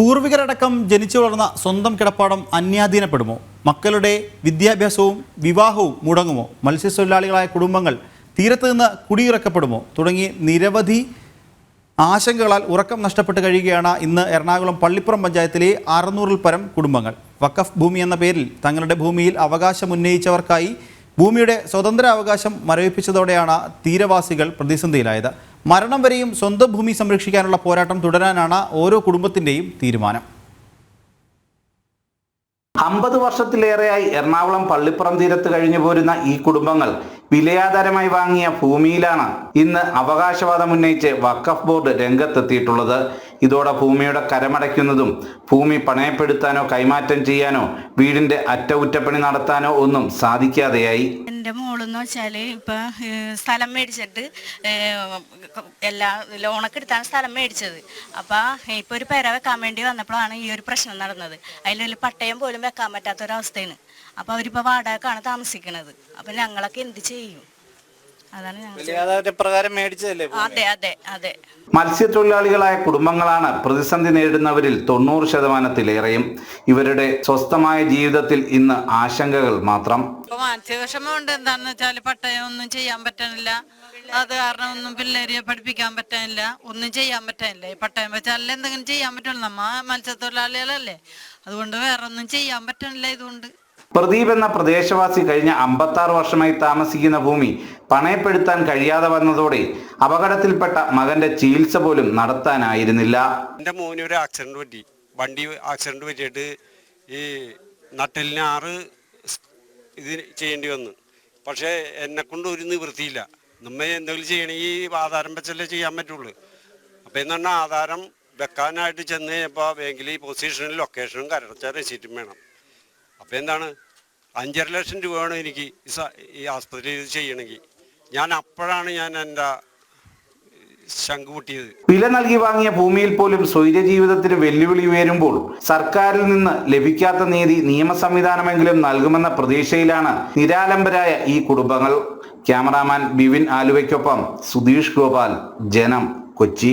പൂർവികരടക്കം ജനിച്ചു വളർന്ന സ്വന്തം കിടപ്പാടം അന്യാധീനപ്പെടുമോ? മക്കളുടെ വിദ്യാഭ്യാസവും വിവാഹവും മുടങ്ങുമോ? മത്സ്യത്തൊഴിലാളികളായ കുടുംബങ്ങൾ തീരത്ത് നിന്ന് കുടിയിറക്കപ്പെടുമോ? തുടങ്ങി നിരവധി ആശങ്കകളാൽ ഉറക്കം നഷ്ടപ്പെട്ട് കഴിയുകയാണ് ഇന്ന് എറണാകുളം പള്ളിപ്പുറം പഞ്ചായത്തിലെ അറുന്നൂറിൽ പരം കുടുംബങ്ങൾ. വക്കഫ് ഭൂമി എന്ന പേരിൽ തങ്ങളുടെ ഭൂമിയിൽ അവകാശം ഉന്നയിച്ചവർക്കായി ഭൂമിയുടെ സ്വതന്ത്ര അവകാശം മരവിപ്പിച്ചതോടെയാണ് തീരവാസികൾ പ്രതിസന്ധിയിലായത്. മരണം വരെയും സ്വന്തം ഭൂമി സംരക്ഷിക്കാനുള്ള പോരാട്ടം തുടരാനാണ് ഓരോ കുടുംബത്തിന്റെയും തീരുമാനം. അമ്പത് വർഷത്തിലേറെയായി എറണാകുളം പള്ളിപ്പുറം തീരത്ത് കഴിഞ്ഞു പോരുന്ന ഈ കുടുംബങ്ങൾ വിലയാധാരമായി വാങ്ങിയ ഭൂമിയിലാണ് ഇന്ന് അവകാശവാദം ഉന്നയിച്ച് വഖഫ് ബോർഡ് രംഗത്തെത്തിയിട്ടുള്ളത്. ഇതോടെ ഭൂമിയുടെ കരമടയ്ക്കുന്നതും ഭൂമി പണയപ്പെടുത്താനോ കൈമാറ്റം ചെയ്യാനോ വീടിന്റെ അറ്റകുറ്റപ്പണി നടത്താനോ ഒന്നും സാധിക്കാതെയായി. എന്റെ മോളെന്ന് വെച്ചാൽ ഇപ്പൊ സ്ഥലം മേടിച്ചിട്ട് എല്ലാ ലോണൊക്കെ എടുത്താണ് സ്ഥലം മേടിച്ചത്. അപ്പോൾ ഇപ്പോൾ ഒരു പെര വെക്കാൻ വേണ്ടി വന്നപ്പോഴാണ് ഈ ഒരു പ്രശ്നം നടന്നത്. അതിലൊരു പട്ടയം പോലും വെക്കാൻ പറ്റാത്ത പറ്റാത്തൊരവസ്ഥയാണ്. അപ്പോൾ അവരിപ്പോൾ വാടകക്കാണ് താമസിക്കുന്നത് അപ്പോൾ ഞങ്ങളൊക്കെ എന്ത് ചെയ്യും? അതാണ് ഞങ്ങൾ പ്രകാരം മേടിച്ചതല്ലേ അതെ അതെ അതെ. മത്സ്യത്തൊഴിലാളികളായ കുടുംബങ്ങളാണ് പ്രതിസന്ധി നേരിടുന്നവരിൽ തൊണ്ണൂറ് ശതമാനത്തിലേറെയും. ഇവരുടെ സ്വസ്ഥമായ ജീവിതത്തിൽ ഇന്ന് ആശങ്കകൾ മാത്രം. മാനസിക വിഷമമുണ്ട് എന്താന്ന് വെച്ചാൽ പട്ടയം ഒന്നും ചെയ്യാൻ പറ്റണില്ല അത് കാരണം ഒന്നും പിള്ളേരെ പഠിപ്പിക്കാൻ പറ്റാനില്ല. ഒന്നും ചെയ്യാൻ പറ്റാനില്ല. ഈ പട്ടയം വെച്ചാലല്ലേ എന്തെങ്കിലും ചെയ്യാൻ പറ്റുള്ളൂ. നമ്മ മത്സ്യത്തൊഴിലാളികളല്ലേ. അതുകൊണ്ട് വേറെ ഒന്നും ചെയ്യാൻ പറ്റണില്ല ഇതുകൊണ്ട്. പ്രദീപ് എന്ന പ്രദേശവാസി കഴിഞ്ഞ അമ്പത്താറ് വർഷമായി താമസിക്കുന്ന ഭൂമി പണയപ്പെടുത്താൻ കഴിയാതെ വന്നതോടെ അപകടത്തിൽപ്പെട്ട മകന്റെ ചികിത്സ പോലും നടത്താനായിരുന്നില്ല. എന്റെ മോന് ഒരു ആക്സിഡന്റ് പറ്റി. വണ്ടി ആക്സിഡന്റ് പറ്റിയിട്ട് ഈ നട്ടലിന് ആറ് ഇത് ചെയ്യേണ്ടി വന്നു. പക്ഷേ എന്നെ കൊണ്ട് ഒരു നിവൃത്തിയില്ല. നമ്മ എന്തെങ്കിലും ചെയ്യണമെങ്കിൽ ആധാരം വെച്ചല്ലേ ചെയ്യാൻ പറ്റുള്ളൂ. അപ്പോൾ എന്ന് ആധാരം വെക്കാനായിട്ട് ചെന്ന് കഴിഞ്ഞപ്പോൾ ബാങ്കിൽ പൊസിഷനും ലൊക്കേഷനും കരടച്ച റെസീറ്റും വേണം. അപ്പോൾ എന്താണ്? അഞ്ചര ലക്ഷം രൂപ വേണം എനിക്ക് ഈ ആസ്പത്രിയിൽ ചെയ്യണമെങ്കിൽ. ഞാൻ അപ്പോഴാണ് ഞാൻ എന്റെ ശംഖ് പൊട്ടിയത് വില നൽകി വാങ്ങിയ ഭൂമിയിൽ പോലും സ്വൈര്യ ജീവിതത്തിന് വെല്ലുവിളി ഉയരുമ്പോൾ സർക്കാരിൽ നിന്ന് ലഭിക്കാത്ത നീതി നിയമ സംവിധാനമെങ്കിലും നൽകുമെന്ന പ്രതീക്ഷയിലാണ് നിരാലംബരായ ഈ കുടുംബങ്ങൾ. ക്യാമറാമാൻ ബിവിൻ ആലുവയ്ക്കൊപ്പം സുധീഷ് ഗോപാൽ ജനം കൊച്ചി.